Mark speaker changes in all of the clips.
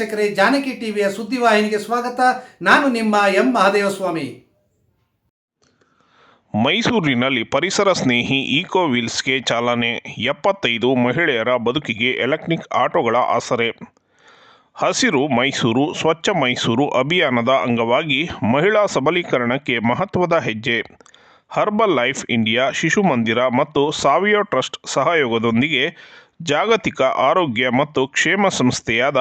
Speaker 1: ವೀಕ್ಷಕರೇ ಜಾನಕಿ ಟಿವಿಯ ಸುದ್ದಿವಾಹಿನಿಗೆ ಸ್ವಾಗತ. ನಾನು ನಿಮ್ಮ ಎಂ ಮಹಾದೇವಸ್ವಾಮಿ.
Speaker 2: ಮೈಸೂರಿನಲ್ಲಿ ಪರಿಸರ ಸ್ನೇಹಿ ಈಕೋ ವೀಲ್ಸ್ಗೆ ಚಾಲನೆ. ಎಪ್ಪತ್ತೈದು ಮಹಿಳೆಯರ ಬದುಕಿಗೆ ಎಲೆಕ್ಟ್ರಿಕ್ ಆಟೋಗಳ ಆಸರೆ. ಹಸಿರು ಮೈಸೂರು, ಸ್ವಚ್ಛ ಮೈಸೂರು ಅಭಿಯಾನದ ಅಂಗವಾಗಿ ಮಹಿಳಾ ಸಬಲೀಕರಣಕ್ಕೆ ಮಹತ್ವದ ಹೆಜ್ಜೆ. ಹರ್ಬಲ್ ಲೈಫ್ ಇಂಡಿಯಾ ಶಿಶು ಮಂದಿರ ಮತ್ತು ಸಾವಿಯೋ ಟ್ರಸ್ಟ್ ಸಹಯೋಗದೊಂದಿಗೆ ಜಾಗತಿಕ ಆರೋಗ್ಯ ಮತ್ತು ಕ್ಷೇಮ ಸಂಸ್ಥೆಯಾದ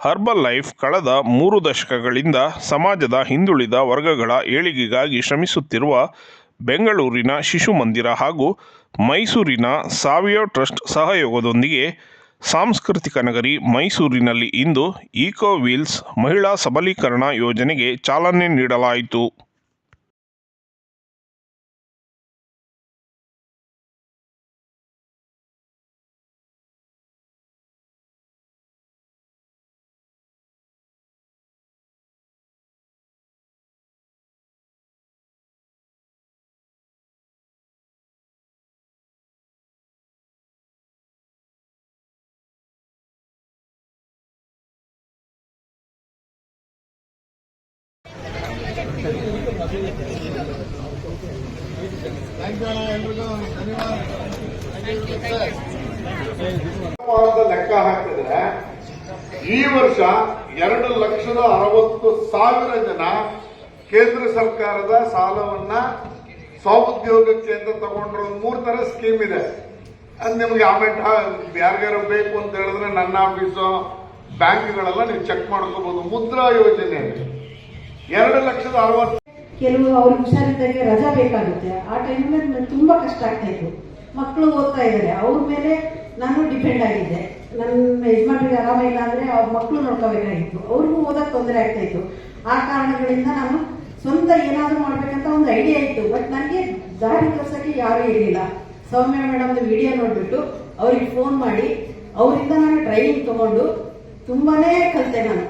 Speaker 2: ಹರ್ಬಲ್ ಲೈಫ್ ಕಳೆದ ಮೂರು ದಶಕಗಳಿಂದ ಸಮಾಜದ ಹಿಂದುಳಿದ ವರ್ಗಗಳ ಏಳಿಗೆಗಾಗಿ ಶ್ರಮಿಸುತ್ತಿರುವ ಬೆಂಗಳೂರಿನ ಶಿಶು ಮಂದಿರ ಹಾಗೂ ಮೈಸೂರಿನ ಸಾವಿಯೋ ಟ್ರಸ್ಟ್ ಸಹಯೋಗದೊಂದಿಗೆ ಸಾಂಸ್ಕೃತಿಕ ನಗರಿ ಮೈಸೂರಿನಲ್ಲಿ ಇಂದು ಈಕೋ ವೀಲ್ಸ್ ಮಹಿಳಾ ಸಬಲೀಕರಣ ಯೋಜನೆಗೆ ಚಾಲನೆ ನೀಡಲಾಯಿತು.
Speaker 3: ಲೆಕ್ಕ ಹಾಕಿದ್ರೆ ಈ ವರ್ಷ ಎರಡು ಲಕ್ಷದ ಅರವತ್ತು ಸಾವಿರ ಜನ ಕೇಂದ್ರ ಸರ್ಕಾರದ ಸಾಲವನ್ನ ಸ್ವಉದ್ಯೋಗಕ್ಕೆ ಅಂತ ತಗೊಂಡಿರೋ ಒಂದು ಮೂರ್ ತರ ಸ್ಕೀಮ್ ಇದೆ. ಅದು ನಿಮ್ಗೆ ಆಮೇಲೆ ಯಾರಿಗಾರು ಬೇಕು ಅಂತ ಹೇಳಿದ್ರೆ ನನ್ನ ಆಫೀಸು, ಬ್ಯಾಂಕ್ಗಳೆಲ್ಲ ನೀವು ಚೆಕ್ ಮಾಡ್ಕೋಬಹುದು ಮುದ್ರಾ ಯೋಜನೆ. ಎರಡು ಲಕ್ಷದ ಅರವತ್ತು
Speaker 4: ಕೆಲವು ಅವ್ರಿಗೆ ಹುಷಾರಿದ್ದಾಗೆ ರಜಾ ಬೇಕಾಗುತ್ತೆ. ಆ ಟೈಮ್ ತುಂಬ ಕಷ್ಟ ಆಗ್ತಾ ಇತ್ತು. ಮಕ್ಕಳು ಓದ್ತಾ ಇದ್ದಾರೆ. ಅವ್ರ ಮೇಲೆ ನಾನು ಡಿಪೆಂಡ್ ಆಗಿದ್ದೆ. ನನ್ನ ಯಜಮಾನ್ರಿಗೆ ಆರಾಮಿಲ್ಲ ಅಂದರೆ ಅವ್ರ ಮಕ್ಕಳು ನೋಡ್ಕೋಬೇಕಾಗಿತ್ತು. ಅವ್ರಿಗೂ ಓದಕ್ಕೆ ತೊಂದರೆ ಆಗ್ತಾ ಇತ್ತು ಆ ಕಾರಣಗಳಿಂದ ನಾನು ಸ್ವಂತ ಏನಾದರೂ ಮಾಡ್ಬೇಕಂತ ಒಂದು ಐಡಿಯಾ ಇತ್ತು. ಬಟ್ ನನಗೆ ದಾರಿ ತೋರ್ಸೋಕ್ಕೆ ಯಾರೂ ಇರಲಿಲ್ಲ. ಸೌಮ್ಯ ಮೇಡಮ್ದು ವಿಡಿಯೋ ನೋಡಿಬಿಟ್ಟು ಅವ್ರಿಗೆ ಫೋನ್ ಮಾಡಿ, ಅವರಿಂದ ನಾನು ಟ್ರೈನಿಂಗ್ ತಗೊಂಡು ತುಂಬಾನೇ ಕಲಿತೆ ನಾನು.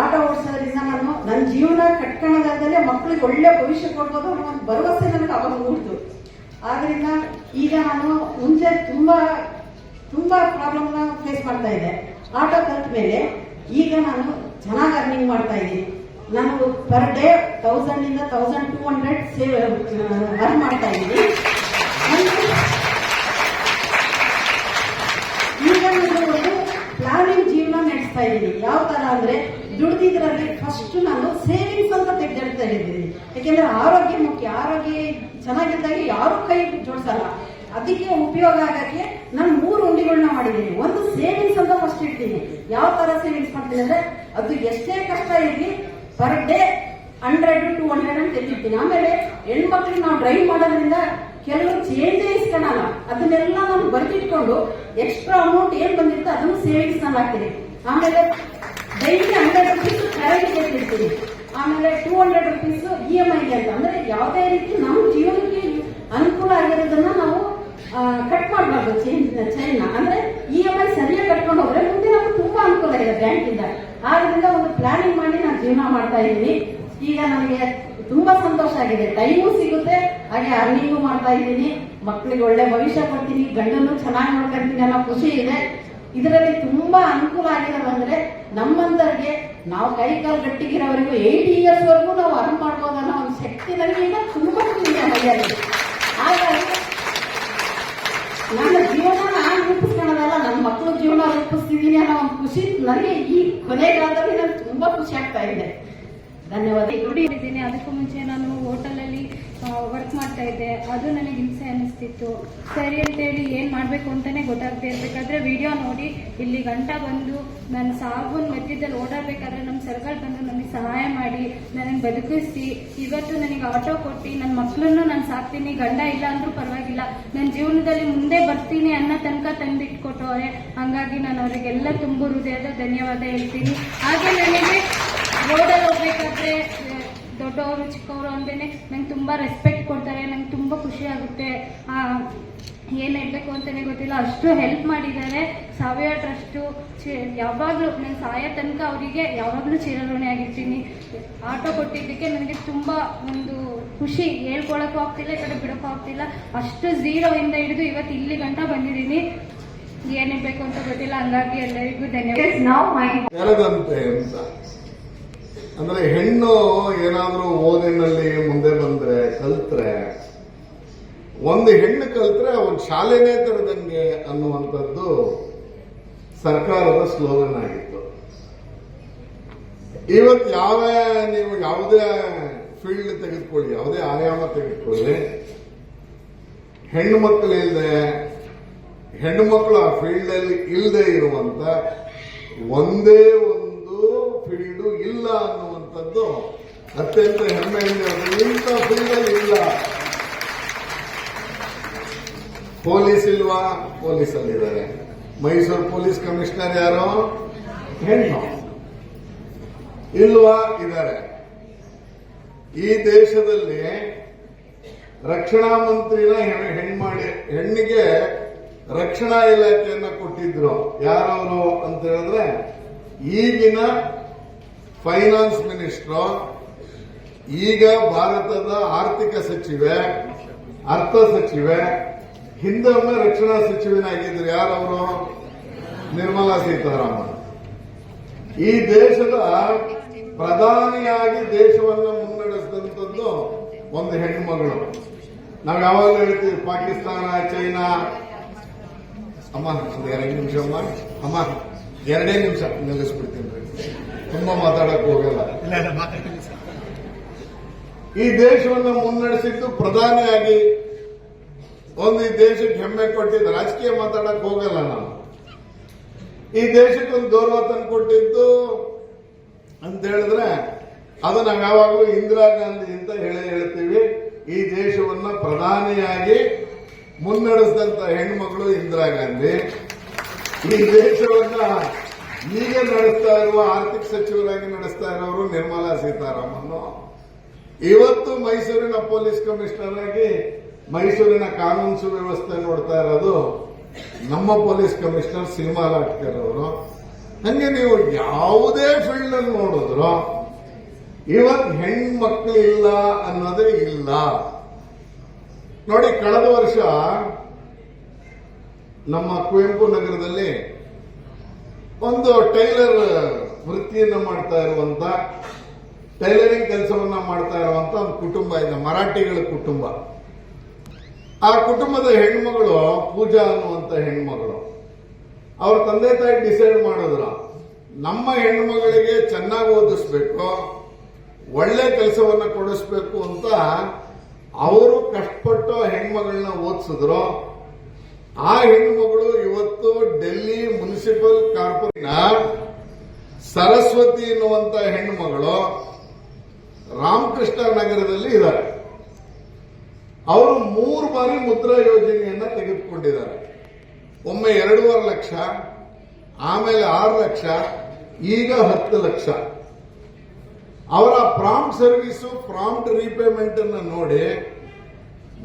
Speaker 4: ಆಟ ಓಡಿಸೋದ್ರಿಂದ ನಾನು ನನ್ನ ಜೀವನ ಕಟ್ಕೊಳ್ಳೋದಾದ್ರೆ ಮಕ್ಕಳಿಗೆ ಒಳ್ಳೆ ಭವಿಷ್ಯ ಕೊಡ್ಬೋದು ಅನ್ನೋ ಒಂದು ಭರವಸೆ ನನಗೆ ಅವಾಗ ಮೂಡ್ತು. ಆದ್ರಿಂದ ಈಗ ನಾನು ಮುಂಚೆ ತುಂಬಾ ತುಂಬಾ ಪ್ರಾಬ್ಲಮ್ನ ಫೇಸ್ ಮಾಡ್ತಾ ಇದೆ. ಆಟೋ ಕಲ್ತ ಮೇಲೆ ಈಗ ನಾನು ಚೆನ್ನಾಗಿ ಅರ್ನಿಂಗ್ ಮಾಡ್ತಾ ಇದ್ದೀನಿ. ನಾನು ಪರ್ ಡೇ ತೌಸಂಡ್ ಇಂದ thousand two hundred save earn ಮಾಡ್ತಾ ಇದ್ದೀನಿ. ಈಗ ಪ್ಲಾನಿಂಗ್ ಜೀವನ ನಡೆಸ್ತಾ ಇದ್ದೀನಿ. ಯಾವ ತರ ಅಂದ್ರೆ ದುಡ್ದಿದ್ರಲ್ಲಿ ಫಸ್ಟ್ ನಾನು ಸೇವಿಂಗ್ಸ್ ಅಂತ ತೆಗೆದಿಡ್ತಾ ಇದ್ದೀನಿ. ಯಾಕೆಂದ್ರೆ ಆರೋಗ್ಯ ಮುಖ್ಯ. ಆರೋಗ್ಯ ಚೆನ್ನಾಗಿದ್ದಾಗ ಯಾರು ಕೈ ಜೋಡಿಸಲ್ಲ. ಅದಕ್ಕೆ ಉಪಯೋಗ ಆಗಕ್ಕೆ ನಾನು ಮೂರು ಉಂಡಿಗಳನ್ನ ಮಾಡಿದ್ದೀನಿ. ಒಂದು ಸೇವಿಂಗ್ಸ್ ಅಂತ ಫಸ್ಟ್ ಇಡ್ತೀನಿ. ಯಾವ ತರ ಸೇವಿಂಗ್ಸ್ ಮಾಡ್ತೀನಿ ಅಂದ್ರೆ ಅದು ಎಷ್ಟೇ ಕಷ್ಟ ಇರಲಿ per day hundred to hundred ಅಂತ ತೆಗಿತೀನಿ ಆಮೇಲೆ ಹೆಣ್ಮಕ್ಳಿಗೆ ನಾವು ಡ್ರೈವ್ ಮಾಡೋದ್ರಿಂದ ಕೆಲವು ಚೇಂಜೇ ಇಸ್ಕೊಳಲ್ಲ. ಅದನ್ನೆಲ್ಲ ನಾನು ಬರ್ತಿಟ್ಕೊಂಡು ಎಕ್ಸ್ಟ್ರಾ ಅಮೌಂಟ್ ಏನ್ ಬಂದಿರುತ್ತೆ ಅದನ್ನು ಸೇವಿಂಗ್ಸ್ನಲ್ಲಿ ಹಾಕ್ತೀನಿ. ಆಮೇಲೆ ಡೈಲಿ ಹಂಡ್ರೆಡ್ ರುಪೀಸ್ ಕರೆಂಟ್ ಇಡ್ತೀನಿ ಆಮೇಲೆ two hundred rupees E M I ಅಂತ. ಅಂದ್ರೆ ಯಾವುದೇ ರೀತಿ ನಮ್ಮ ಜೀವನಕ್ಕೆ ಅನುಕೂಲ ಆಗಿರೋದನ್ನ ನಾವು ಕಟ್ ಮಾಡಬಾರ್ದು ಚೈನ್ ಅಂದ್ರೆ ಇ ಎಂ ಐ ಸರಿಯಾಗಿ ಕಟ್ಕೊಂಡು ಹೋದ್ರೆ ಮುಂದೆ ನಮ್ಗೆ ತುಂಬಾ ಅನುಕೂಲ ಇದೆ ಬ್ಯಾಂಕಿಂದ. ಆದ್ರಿಂದ ಒಂದು ಪ್ಲಾನಿಂಗ್ ಮಾಡಿ ನಾನು ಜೀವನ ಮಾಡ್ತಾ ಇದ್ದೀನಿ. ಈಗ ನನಗೆ ತುಂಬಾ ಸಂತೋಷ ಆಗಿದೆ. ಟೈಮು ಸಿಗುತ್ತೆ, ಹಾಗೆ ಅರ್ನಿಂಗು ಮಾಡ್ತಾ ಇದ್ದೀನಿ. ಮಕ್ಕಳಿಗೆ ಒಳ್ಳೆ ಭವಿಷ್ಯ ಕೊಡ್ತೀನಿ, ಗಂಡನ್ನು ಚೆನ್ನಾಗಿ ನೋಡ್ಕೊಂತೀನಿ ಅನ್ನೋ ಖುಷಿ ಇದೆ. ಇದರಲ್ಲಿ ತುಂಬಾ ಅನುಕೂಲ ಆಗಿರೋದಂದ್ರೆ ನಮ್ಮಂತರಿಗೆ ನಾವು ಕೈ ಕಾಲು ಗಟ್ಟಿಗಿರೋವರೆಗೂ ಏಯ್ಟ್ ಇಯರ್ಸ್ ವರೆಗೂ ನಾವು ಅರ್ನ್ ಮಾಡ್ಬೋದು ಅನ್ನೋ ಒಂದು ಶಕ್ತಿ ನನಗೆ ಈಗ ತುಂಬಾ ಹಾಗಾಗಿ ನನ್ನ ಜೀವನ ನಾನು ರೂಪಿಸ್ಕೊಳ್ಳೋದಲ್ಲ, ನನ್ನ ಮಕ್ಕಳ ಜೀವನ ರೂಪಿಸ್ತಿದ್ದೀನಿ ಅನ್ನೋ ಒಂದು ಖುಷಿ ನನಗೆ ಈ ಕೊನೆಗಾಲದಲ್ಲಿ ನನಗೆ ತುಂಬಾ ಖುಷಿ ಆಗ್ತಾ ಇದೆ. ಧನ್ಯವಾದ. ದುಡಿ
Speaker 5: ಇದ್ದೀನಿ ಅದಕ್ಕೂ ಮುಂಚೆ ನಾನು ಹೋಟೆಲಲ್ಲಿ ವರ್ಕ್ ಮಾಡ್ತಾ ಇದ್ದೆ. ಅದು ನನಗೆ ಹಿಂಸೆ ಅನ್ನಿಸ್ತಿತ್ತು. ಸರಿ ಅಂತೇಳಿ ಏನು ಮಾಡಬೇಕು ಅಂತಲೇ ಗೊತ್ತಾಗದೆ ಇರಬೇಕಾದ್ರೆ ವಿಡಿಯೋ ನೋಡಿ, ಇಲ್ಲಿ ಗಂಟ ಬಂದು ನನ್ನ ಸಾಬೂನ್ ಮಧ್ಯದಲ್ಲಿ ಓಡಾಡಬೇಕಾದ್ರೆ ನಮ್ಮ ಸರ್ಕಲ್ ಬಂದು ನನಗೆ ಸಹಾಯ ಮಾಡಿ ನನಗೆ ಬದುಕಿಸಿ ಇವತ್ತು ನನಗೆ ಆಟೋ ಕೊಟ್ಟು ನನ್ನ ಮಕ್ಕಳನ್ನು ನಾನು ಸಾಕ್ತೀನಿ, ಗಂಡ ಇಲ್ಲ ಅಂದ್ರೂ ಪರವಾಗಿಲ್ಲ. ನನ್ನ ಜೀವನದಲ್ಲಿ ಮುಂದೆ ಬರ್ತೀನಿ ಅನ್ನೋ ತನಕ ತಂದಿಟ್ಕೊಟ್ಟವ್ರೆ. ಹಂಗಾಗಿ ನಾನು ಅವರಿಗೆಲ್ಲ ತುಂಬ ಹೃದಯದ ಧನ್ಯವಾದ ಹೇಳ್ತೀನಿ. ಹಾಗೆ ನನಗೆ ರೋಡಲ್ಲಿ ಹೋಗ್ಬೇಕಾದ್ರೆ ದೊಡ್ಡವರು ಚಿಕ್ಕವರು ಅಂದೇ ನಂಗೆ ತುಂಬ ರೆಸ್ಪೆಕ್ಟ್ ಕೊಡ್ತಾರೆ ನಂಗೆ ತುಂಬ ಖುಷಿ ಆಗುತ್ತೆ. ಏನು ಹೇಳಬೇಕು ಅಂತಲೇ ಗೊತ್ತಿಲ್ಲ. ಅಷ್ಟು ಹೆಲ್ಪ್ ಮಾಡಿದ್ದಾರೆ. ಸಾವಿರ ಟ್ರಸ್ಟು ಚಿ ಯಾವಾಗಲೂ ನಾನು ಸಾಯೋ ತನಕ ಅವರಿಗೆ ಯಾವಾಗಲೂ ಚಿರಋಣಿ ಆಗಿರ್ತೀನಿ. ಆಟೋ ಕೊಟ್ಟಿದ್ದಕ್ಕೆ ನನಗೆ ತುಂಬ ಒಂದು ಖುಷಿ. ಹೇಳ್ಕೊಳಕ್ಕೂ ಆಗ್ತಿಲ್ಲ ಈ ಕಡೆ ಬಿಡೋಕ್ಕೂ ಆಗ್ತಿಲ್ಲ. ಅಷ್ಟು ಇಂದ ಹಿಡಿದು ಇವತ್ತು ಇಲ್ಲಿ ಗಂಟ ಬಂದಿದ್ದೀನಿ. ಏನಿರ್ಬೇಕು ಬೇಕು ಅಂತ ಗೊತ್ತಿಲ್ಲ. ಹಂಗಾಗಿ ಎಲ್ಲರಿಗೂ ಧನ್ಯವಾದ.
Speaker 3: ಅಂದ್ರೆ ಹೆಣ್ಣು ಏನಾದ್ರೂ ಓದಿನಲ್ಲಿ ಮುಂದೆ ಬಂದ್ರೆ ಕಲ್ತ್ರೆ, ಒಂದು ಹೆಣ್ಣು ಕಲ್ತ್ರೆ ಒಂದು ಶಾಲೆನೇ ತೆರೆದಂಗೆ ಅನ್ನುವಂಥದ್ದು ಸರ್ಕಾರದ ಸ್ಲೋಗನ್ ಆಗಿತ್ತು. ಇವತ್ತು ಯಾವ ನೀವು ಯಾವುದೇ ಫೀಲ್ಡ್ ತೆಗೆದುಕೊಳ್ಳಿ, ಯಾವುದೇ ಆಯಾಮ ತೆಗೆದುಕೊಳ್ಳಿ, ಹೆಣ್ಣು ಮಕ್ಕಳು ಇಲ್ಲದೆ ಹೆಣ್ಣು ಮಕ್ಕಳು ಆ ಫೀಲ್ಡ್ ಅಲ್ಲಿ ಇಲ್ಲದೆ ಇರುವಂತ ಒಂದೇ ಒಂದು ಫೀಲ್ಡ್ ಇಲ್ಲ ಅನ್ನುವಂಥದ್ದು ಅತ್ಯಂತ ಹೆಮ್ಮೆಯಿಂದ. ಇಂಥ ಫೀಲ್ಡ್ ಅಲ್ಲಿ ಇಲ್ಲ. ಪೊಲೀಸ್ ಇಲ್ವಾ? ಪೊಲೀಸ್ ಅಲ್ಲಿ ಇದ್ದಾರೆ ಮೈಸೂರು ಪೊಲೀಸ್ ಕಮಿಷನರ್ ಯಾರು? ಹೆಣ್ಣು. ಇಲ್ವಾ? ಇದ್ದಾರೆ. ಈ ದೇಶದಲ್ಲಿ ರಕ್ಷಣಾ ಮಂತ್ರಿನ ಹೆಣ್- ಹೆಣ್ಮಾಡಿ, ಹೆಣ್ಣಿಗೆ ರಕ್ಷಣಾ ಇಲಾಖೆಯನ್ನ ಕೊಟ್ಟಿದ್ರು. ಯಾರವರು ಅಂತ ಹೇಳಿದ್ರೆ ಈಗಿನ ಫೈನಾನ್ಸ್ ಮಿನಿಸ್ಟರ್, ಈಗ ಭಾರತದ ಆರ್ಥಿಕ ಸಚಿವೆ, ಅರ್ಥ ಸಚಿವೆ, ಹಿಂದೊಮ್ಮೆ ರಕ್ಷಣಾ ಸಚಿವನಾಗಿದ್ರು ಯಾರವರು ನಿರ್ಮಲಾ ಸೀತಾರಾಮನ್. ಈ ದೇಶದ ಪ್ರಧಾನಿಯಾಗಿ ದೇಶವನ್ನು ಮುನ್ನಡೆಸಿದಂಥದ್ದು ಒಂದು ಹೆಣ್ಣುಮಗಳು. ನಾವು ಯಾವಾಗ ಹೇಳ್ತೀವಿ, ಪಾಕಿಸ್ತಾನ, ಚೈನಾ. ಅಮ್ಮ ಎರಡು ನಿಮಿಷ ಅಮ್ಮ. ಅಮ್ಮ, ಎರಡೇ ನಿಮಿಷ ನಿಲ್ಲಿಸ್ಬಿಡ್ತೀನಿ. ತುಂಬಾ ಮಾತಾಡಕ್ ಹೋಗಲ್ಲ. ಈ ದೇಶವನ್ನು ಮುನ್ನಡೆಸಿದ್ದು ಪ್ರಧಾನಿಯಾಗಿ ಒಂದು ಈ ದೇಶಕ್ಕೆ ಹೆಮ್ಮೆ ಕೊಟ್ಟಿದ್ದು ರಾಜಕೀಯ ಮಾತಾಡಕ್ ಹೋಗಲ್ಲ ನಾನು. ಈ ದೇಶಕ್ಕೆ ಒಂದು ಗೌರವ ತಂದುಕೊಟ್ಟಿದ್ದು ಅಂತ ಹೇಳಿದ್ರೆ ಅದು ನಾವು ಯಾವಾಗಲೂ ಇಂದಿರಾ ಗಾಂಧಿ ಅಂತ ಹೇಳಿ ಹೇಳ್ತೀವಿ. ಈ ದೇಶವನ್ನ ಪ್ರಧಾನಿಯಾಗಿ ಮುನ್ನಡೆಸಿದಂತ ಹೆಣ್ಮಗಳು ಇಂದಿರಾ ಗಾಂಧಿ. ಈ ದೇಶವನ್ನ ಈಗ ನಡೆಸ್ತಾ ಇರುವ ಆರ್ಥಿಕ ಸಚಿವರಾಗಿ ನಡೆಸ್ತಾ ಇರೋರು ನಿರ್ಮಲಾ ಸೀತಾರಾಮನ್. ಇವತ್ತು ಮೈಸೂರಿನ ಪೊಲೀಸ್ ಕಮಿಷನರ್ ಆಗಿ ಮೈಸೂರಿನ ಕಾನೂನು ಸುವ್ಯವಸ್ಥೆ ನೋಡ್ತಾ ಇರೋದು ನಮ್ಮ ಪೊಲೀಸ್ ಕಮಿಷನರ್ ಸೀಮಾ ಲಾಟ್ಕರ್ ಅವರು. ಹಂಗೆ ನೀವು ಯಾವುದೇ ಫೀಲ್ಡ್ ಅಲ್ಲಿ ನೋಡಿದ್ರು ಇವತ್ತು ಹೆಣ್ಮಕ್ಳು ಇಲ್ಲ ಅನ್ನೋದೇ ಇಲ್ಲ. ನೋಡಿ, ಕಳೆದ ವರ್ಷ ನಮ್ಮ ಕುವೆಂಪು ನಗರದಲ್ಲಿ ಒಂದು ಟೈಲರ್ ವೃತ್ತಿಯನ್ನ ಮಾಡ್ತಾ ಇರುವಂತ, ಟೈಲರಿಂಗ್ ಕೆಲಸವನ್ನ ಮಾಡ್ತಾ ಇರುವಂತ ಒಂದು ಕುಟುಂಬ ಇದೆ, ಮರಾಠಿಗಳ ಕುಟುಂಬ. ಆ ಕುಟುಂಬದ ಹೆಣ್ಮಗಳು ಪೂಜಾ ಅನ್ನುವಂತ ಹೆಣ್ಮಗಳು. ಅವ್ರ ತಂದೆ ತಾಯಿ ಡಿಸೈಡ್ ಮಾಡಿದ್ರು, ನಮ್ಮ ಹೆಣ್ಮಗಳಿಗೆ ಚೆನ್ನಾಗಿ ಓದಿಸ್ಬೇಕು, ಒಳ್ಳೆ ಕೆಲಸವನ್ನ ಕೊಡಿಸ್ಬೇಕು ಅಂತ ಅವರು ಕಷ್ಟಪಟ್ಟು ಹೆಣ್ಮಗಳನ್ನ ಓದಿಸಿದ್ರು. ಆ ಹೆಣ್ಮಗಳು ಮುನ್ಸಿಪಲ್ ಕಾರ್ಪೊರೇಷನ್ ಸರಸ್ವತಿ ಎನ್ನುವಂತ ಹೆಣ್ಣುಮಗಳು ರಾಮಕೃಷ್ಣ ನಗರದಲ್ಲಿ ಇದ್ದಾರೆ. ಅವರು ಮೂರು ಬಾರಿ ಮುದ್ರಾ ಯೋಜನೆಯನ್ನ ತೆಗೆದುಕೊಂಡಿದ್ದಾರೆ. ಒಮ್ಮೆ ಎರಡೂವರೆ ಲಕ್ಷ, ಆಮೇಲೆ ಆರು ಲಕ್ಷ, ಈಗ ಹತ್ತು ಲಕ್ಷ. ಅವರ ಪ್ರಾಂಪ್ಟ್ ಸರ್ವಿಸು, ಪ್ರಾಂಪ್ಟ್ ರೀಪೇಮೆಂಟ್ ಅನ್ನು ನೋಡಿ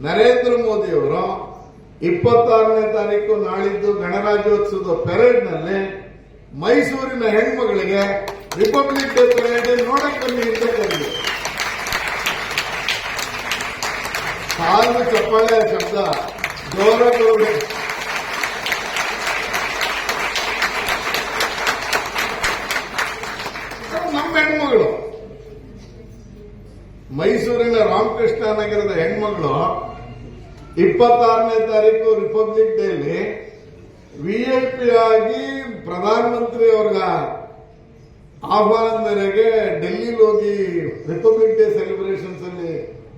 Speaker 3: ನರೇಂದ್ರ ಮೋದಿ ಅವರು ಇಪ್ಪತ್ತಾರನೇ ತಾರೀಕು ನಾಳಿದ್ದು ಗಣರಾಜ್ಯೋತ್ಸವದ ಪೆರೇಡ್ನಲ್ಲಿ ಮೈಸೂರಿನ ಹೆಣ್ಮಗಳಿಗೆ ರಿಪಬ್ಲಿಕ್ ಡೇ ಪೆರೇಡ್ ನೋಡಕ್ ಬನ್ನಿ ಅಂತ ಸಾಲು ಚಪ್ಪಾಳೆ ಶಬ್ದ. ಜೋರಾಗಿ ನಮ್ಮ ಹೆಣ್ಮಗಳು. ಮೈಸೂರಿನ ರಾಮಕೃಷ್ಣ ನಗರದ ಹೆಣ್ಮಗಳು ಇಪ್ಪತ್ತಾರನೇ ತಾರೀಕು ರಿಪಬ್ಲಿಕ್ ಡೇಲಿ ವಿಐಪಿ ಆಗಿ ಪ್ರಧಾನಮಂತ್ರಿ ಅವ್ರಿಗ ಆಹ್ವಾನದ ಮೇರೆಗೆ ಡೆಲ್ಲಿಲಿ ಹೋಗಿ ರಿಪಬ್ಲಿಕ್ ಡೇ ಸೆಲೆಬ್ರೇಷನ್ಸ್ ಅಲ್ಲಿ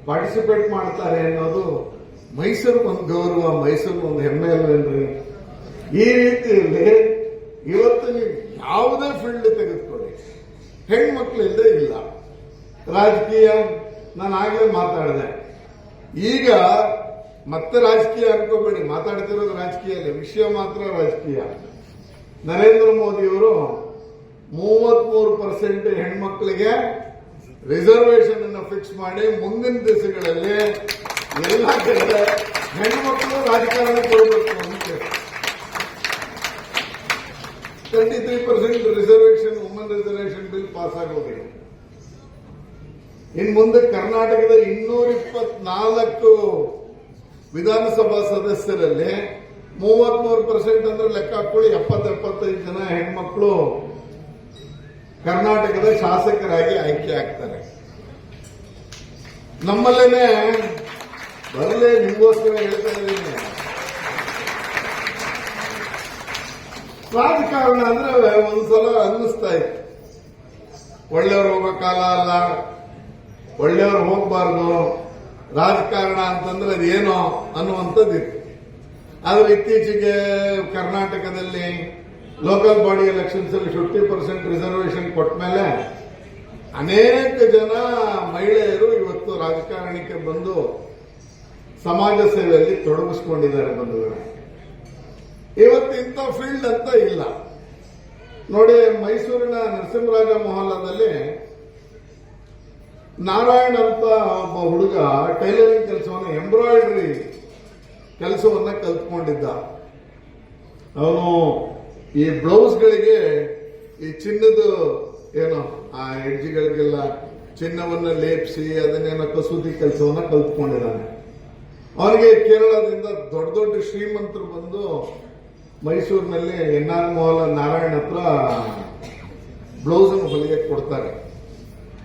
Speaker 3: ಪಾರ್ಟಿಸಿಪೇಟ್ ಮಾಡ್ತಾರೆ ಅನ್ನೋದು ಮೈಸೂರಿಗೆ ಒಂದು ಗೌರವ ಮೈಸೂರಿಗೆ ಒಂದು ಹೆಮ್ಮೆ ಅಲ್ವೇನ್ರಿ? ಈ ರೀತಿಯಲ್ಲಿ ಇವತ್ತು ನೀವು ಯಾವುದೇ ಫೀಲ್ಡ್ ತೆಗೆದುಕೊಳ್ಳಿ. ಹೆಣ್ಮಕ್ಳು ಇಲ್ಲದೆ ಇಲ್ಲ. ರಾಜಕೀಯ, ನಾನು ಆಗಲೇ ಮಾತಾಡಿದೆ. ಈಗ ಮತ್ತೆ ರಾಜಕೀಯ ಅನ್ಕೋಬೇಡಿ, ಮಾತಾಡ್ತಿರೋದು ರಾಜಕೀಯ ವಿಷಯ ಮಾತ್ರ ರಾಜಕೀಯ. ನರೇಂದ್ರ ಮೋದಿಯವರು ಮೂವತ್ಮೂರು ಪರ್ಸೆಂಟ್ ಹೆಣ್ಮಕ್ಳಿಗೆ ರಿಸರ್ವೇಶನ್ ಅನ್ನು ಫಿಕ್ಸ್ ಮಾಡಿ ಮುಂದಿನ ದಿವಸಗಳಲ್ಲಿ ಎಲ್ಲ ಕಡೆ ಹೆಣ್ಮಕ್ಳು ರಾಜಕಾರಣ ಕೊಡಬೇಕು ಅಂತ twenty three percent reservation woman reservation bill pass ಆಗೋದಿಲ್ಲ. ಇನ್ ಮುಂದೆ ಕರ್ನಾಟಕದ ಇನ್ನೂರ ಇಪ್ಪತ್ನಾಲ್ಕು ವಿಧಾನಸಭಾ ಸದಸ್ಯರಲ್ಲಿ ಮೂವತ್ಮೂರು ಪರ್ಸೆಂಟ್ ಅಂದ್ರೆ ಲೆಕ್ಕ ಹಾಕೊಳ್ಳಿ ಎಪ್ಪತ್ತೆಪ್ಪತ್ತೈದು ಜನ ಹೆಣ್ಮಕ್ಳು ಕರ್ನಾಟಕದ ಶಾಸಕರಾಗಿ ಆಯ್ಕೆ ಆಗ್ತಾರೆ. ನಮ್ಮಲ್ಲೇನೆ ಬರಲೇ ನಿಮಗೋಸ್ಕರ ಹೇಳ್ತಾ ಇದ್ದೀನಿ. ರಾಜಕಾರಣ ಅಂದ್ರೆ ಒಂದ್ಸಲ ಅನ್ನಿಸ್ತಾ ಇತ್ತು. ಒಳ್ಳೆಯವ್ರು ಹೋಗೋ ಕಾಲ ಅಲ್ಲ, ಒಳ್ಳೆಯವ್ರು ಹೋಗ್ಬಾರ್ದು. ರಾಜಕಾರಣ ಅಂತಂದ್ರೆ ಅದೇನೋ ಅನ್ನುವಂಥದ್ದು ಇತ್ತು ಆದ್ರೆ ಇತ್ತೀಚೆಗೆ ಕರ್ನಾಟಕದಲ್ಲಿ ಲೋಕಲ್ ಬಾಡಿ ಎಲೆಕ್ಷನ್ಸ್ ಅಲ್ಲಿ ಫಿಫ್ಟಿ ಪರ್ಸೆಂಟ್ ರಿಸರ್ವೇಶನ್ ಕೊಟ್ಟ ಮೇಲೆ ಅನೇಕ ಜನ ಮಹಿಳೆಯರು ಇವತ್ತು ರಾಜಕಾರಣಕ್ಕೆ ಬಂದು ಸಮಾಜ ಸೇವೆಯಲ್ಲಿ ತೊಡಗಿಸ್ಕೊಂಡಿದ್ದಾರೆ ಇವತ್ತು ಇಂಥ ಫೀಲ್ಡ್ ಅಂತ ಇಲ್ಲ. ನೋಡಿ ಮೈಸೂರಿನ ನರಸಿಂಹರಾಜ ಮೊಹಲ್ಲಾದಲ್ಲಿ ನಾರಾಯಣ್ ಅಂತ ಒಬ್ಬ ಹುಡುಗ ಟೈಲರಿಂಗ್ ಕೆಲಸವನ್ನು ಎಂಬ್ರಾಯ್ಡ್ರಿ ಕೆಲಸವನ್ನ ಕಲ್ತ್ಕೊಂಡಿದ್ದ. ಅವನು ಈ ಬ್ಲೌಸ್ಗಳಿಗೆ ಈ ಚಿನ್ನದ ಏನು, ಆ ಹೆಜ್ಜೆಗಳಿಗೆಲ್ಲ ಚಿನ್ನವನ್ನ ಲೇಪಿಸಿ ಅದನ್ನೇನೋ ಕಸೂತಿ ಕೆಲಸವನ್ನ ಕಲ್ತ್ಕೊಂಡಿದ್ದಾನೆ. ಅವನಿಗೆ ಕೇರಳದಿಂದ ದೊಡ್ಡ ದೊಡ್ಡ ಶ್ರೀಮಂತರು ಬಂದು ಮೈಸೂರಿನಲ್ಲಿ ಎನ್ ಆರ್ ಮೋಹನ್ ನಾರಾಯಣ ಹತ್ರ ಬ್ಲೌಸನ್ನು ಹೊಲಿಗೆ ಕೊಡ್ತಾರೆ.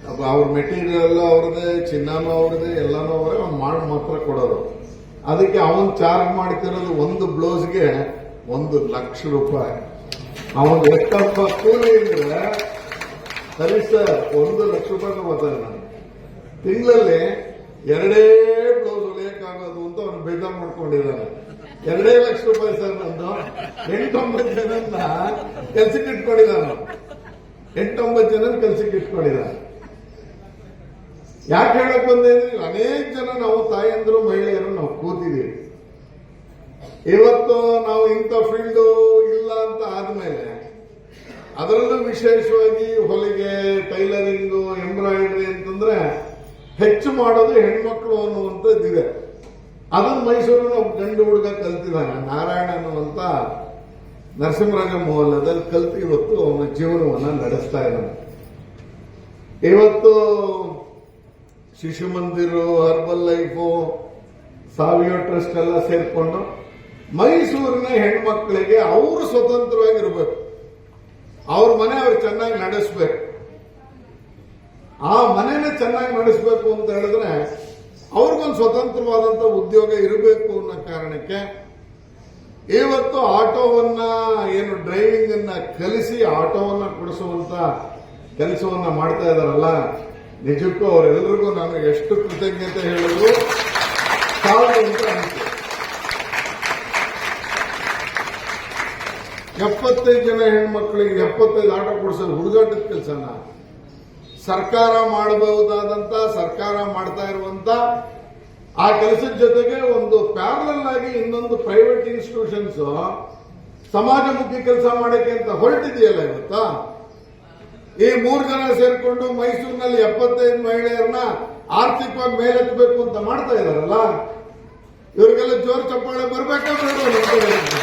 Speaker 3: ಅವ್ರ ಮೆಟೀರಿಯಲ್ ಅವ್ರದೇ ಚಿನ್ನಾನು ಅವ್ರದೇ ಎಲ್ಲಾನು ಅವರೇ ಅವ್ನು ಮಾಡಿ ಮಾತ್ರ ಕೊಡೋರು. ಅದಕ್ಕೆ ಅವನ್ ಚಾರ್ಜ್ ಮಾಡ್ತಿರೋದು ಒಂದು ಬ್ಲೌಸ್ಗೆ ಒಂದು ಲಕ್ಷ ರೂಪಾಯಿ. ಅವನ್ ಎಷ್ಟಪ್ಪ ಕೂಲಿ ಅಂದ್ರೆ ಸರಿ ಸರ್, ಒಂದು ಲಕ್ಷ ರೂಪಾಯಿ ತಗೋತಾರೆ ನಾನು. ತಿಂಗಳಲ್ಲಿ ಎರಡೇ ಬ್ಲೌಸ್ ಹೊಲಿಯಕ್ಕಾಗೋದು ಅಂತ ಅವ್ನು ಬೇಜಾರು ಮಾಡ್ಕೊಂಡಿದ್ದಾನೆ. ಎರಡೇ ಲಕ್ಷ ರೂಪಾಯಿ ಸರ್ ನಂದು. ಎಂಟೊಂಬತ್ತು ಜನನ್ನ ಕೆಲ್ಸಕ್ಕೆ ಇಟ್ಕೊಂಡಿದ್ದಾನೆ. ಎಂಟೊಂಬತ್ತು ಜನ ಕೆಲ್ಸಕ್ಕೆ ಇಟ್ಕೊಂಡಿದ್ದಾನೆ. ಯಾಕೆ ಹೇಳಕ್ ಬಂದೆ ಅನೇಕ ಜನ ನಾವು ತಾಯಂದ್ರು ಮಹಿಳೆಯರು ನಾವು ಕೂತಿದ್ದೀವಿ. ಇವತ್ತು ನಾವು ಇಂಥ ಫೀಲ್ಡ್ ಇಲ್ಲ ಅಂತ ಆದ್ಮೇಲೆ ಅದರಲ್ಲೂ ವಿಶೇಷವಾಗಿ ಹೊಲಿಗೆ, ಟೈಲರಿಂಗು, ಎಂಬ್ರಾಯ್ಡರಿ ಅಂತಂದ್ರೆ ಹೆಚ್ಚು ಮಾಡೋದು ಹೆಣ್ಮಕ್ಳು ಅನ್ನುವಂಥದ್ದಿದೆ. ಅದನ್ನ ಮೈಸೂರಿನ ಒಬ್ಬ ಗಂಡು ಹುಡುಗ ಕಲ್ತಿದ್ದಾನೆ. ನಾರಾಯಣ ಅನ್ನುವಂತ ನರಸಿಂಹರಾಜ ಮೌಲ್ಯದಲ್ಲಿ ಕಲ್ತು ಇವತ್ತು ಅವನ ಜೀವನವನ್ನ ನಡೆಸ್ತಾ ಇದ್ದಾನೆ. ಇವತ್ತು ಶಿಶು ಮಂದಿರು ಹರ್ಬಲ್ ಲೈಫು ಸಾವಿಯೋ ಟ್ರಸ್ಟ್ ಎಲ್ಲ ಸೇರಿಕೊಂಡು ಮೈಸೂರಿನ ಹೆಣ್ಮಕ್ಳಿಗೆ ಅವರು ಸ್ವತಂತ್ರವಾಗಿರ್ಬೇಕು. ಅವ್ರ ಮನೆ ಅವ್ರು ಚೆನ್ನಾಗಿ ನಡೆಸ್ಬೇಕು. ಆ ಮನೆನ ಚೆನ್ನಾಗಿ ನಡೆಸಬೇಕು ಅಂತ ಹೇಳಿದ್ರೆ ಅವ್ರಿಗೊಂದು ಸ್ವತಂತ್ರವಾದಂತ ಉದ್ಯೋಗ ಇರಬೇಕು ಅನ್ನೋ ಕಾರಣಕ್ಕೆ ಇವತ್ತು ಆಟೋವನ್ನ, ಏನು ಡ್ರೈವಿಂಗ್ ಅನ್ನ ಕಲಿಸಿ ಆಟೋವನ್ನ ಕೊಡಿಸುವಂತ ಕೆಲಸವನ್ನ ಮಾಡ್ತಾ ಇದಾರಲ್ಲ ನಿಜಕ್ಕೂ ಅವರೆಲ್ಲರಿಗೂ ನಾನು ಎಷ್ಟು ಕೃತಜ್ಞತೆ ಹೇಳಿದ್ರು ಅನಿಸುತ್ತೆ ಎಪ್ಪತ್ತೈದು ಜನ ಹೆಣ್ಮಕ್ಳಿಗೆ ಎಪ್ಪತ್ತೈದು ಆಟ ಕೊಡಿಸೋದು ಹುಡುಗಾಟದ ಕೆಲಸನ. ಸರ್ಕಾರ ಮಾಡಬಹುದಾದಂತ, ಸರ್ಕಾರ ಮಾಡ್ತಾ ಇರುವಂತ, ಆ ಕೆಲಸದ ಜೊತೆಗೆ ಒಂದು ಪ್ಯಾರಲಲ್ ಆಗಿ ಇನ್ನೊಂದು ಪ್ರೈವೇಟ್ ಇನ್ಸ್ಟಿಟ್ಯೂಷನ್ಸ್ ಸಮಾಜಮುಖಿ ಕೆಲಸ ಮಾಡಕ್ಕೆ ಅಂತ ಹೊರಟಿದೆಯಲ್ಲ ಇವತ್ತು? ಈ ಮೂರು ಜನ ಸೇರ್ಕೊಂಡು ಮೈಸೂರಿನಲ್ಲಿ ಎಪ್ಪತ್ತೈದು ಮಹಿಳೆಯರನ್ನ ಆರ್ಥಿಕವಾಗಿ ಮೇಲೆತ್ತಬೇಕು ಅಂತ ಮಾಡ್ತಾ ಇದಾರಲ್ಲ ಇವರಿಗೆಲ್ಲ ಜೋರು ಚಪ್ಪಾಳೆ ಬರಬೇಕಾ ಬೇಡವಾ ನಿಮ್ಮ ಕಡೆಯಿಂದ?